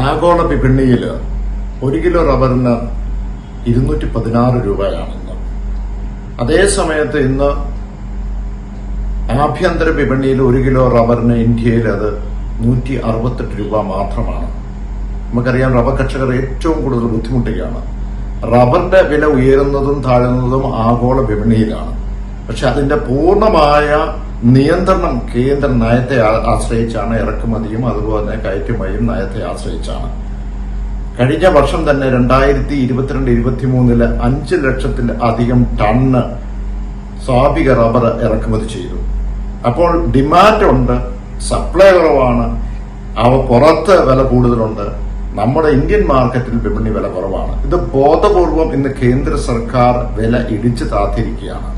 ആഗോള വിപണിയിൽ ഒരു കിലോ റബ്ബറിന് ഇരുന്നൂറ്റി പതിനാറ് രൂപയാണെന്ന് അതേ സമയത്ത് ഇന്ന് ആഭ്യന്തര വിപണിയിൽ ഒരു കിലോ റബ്ബറിന് ഇന്ത്യയിൽ അത് നൂറ്റി അറുപത്തെട്ട് രൂപ മാത്രമാണ്. നമുക്കറിയാം റബ്ബർ കർഷകർ ഏറ്റവും കൂടുതൽ ബുദ്ധിമുട്ടുകയാണ്. റബ്ബറിന്റെ വില ഉയരുന്നതും താഴുന്നതും ആഗോള വിപണിയിലാണ്. പക്ഷെ അതിന്റെ പൂർണമായ നിയന്ത്രണം കേന്ദ്ര നയത്തെ ആശ്രയിച്ചാണ് ഇറക്കുമതിയും അതുപോലെ തന്നെ കയറ്റുമതിയും നയത്തെ ആശ്രയിച്ചാണ്. കഴിഞ്ഞ വർഷം തന്നെ രണ്ടായിരത്തി ഇരുപത്തിരണ്ട് ഇരുപത്തിമൂന്നിൽ അഞ്ച് ലക്ഷത്തിൽ അധികം ടണ്ണ് സ്വാഭിക റബ്ബർ ഇറക്കുമതി ചെയ്തു. അപ്പോൾ ഡിമാൻഡ് ഉണ്ട് സപ്ലൈ കുറവാണ് അവ പുറത്ത് വില കൂടുതലുണ്ട് നമ്മുടെ ഇന്ത്യൻ മാർക്കറ്റിൽ വിപണി വില കുറവാണ്. ഇത് ബോധപൂർവം ഇന്ന് കേന്ദ്ര സർക്കാർ വില ഇടിച്ചു താത്തിരിക്കുകയാണ്.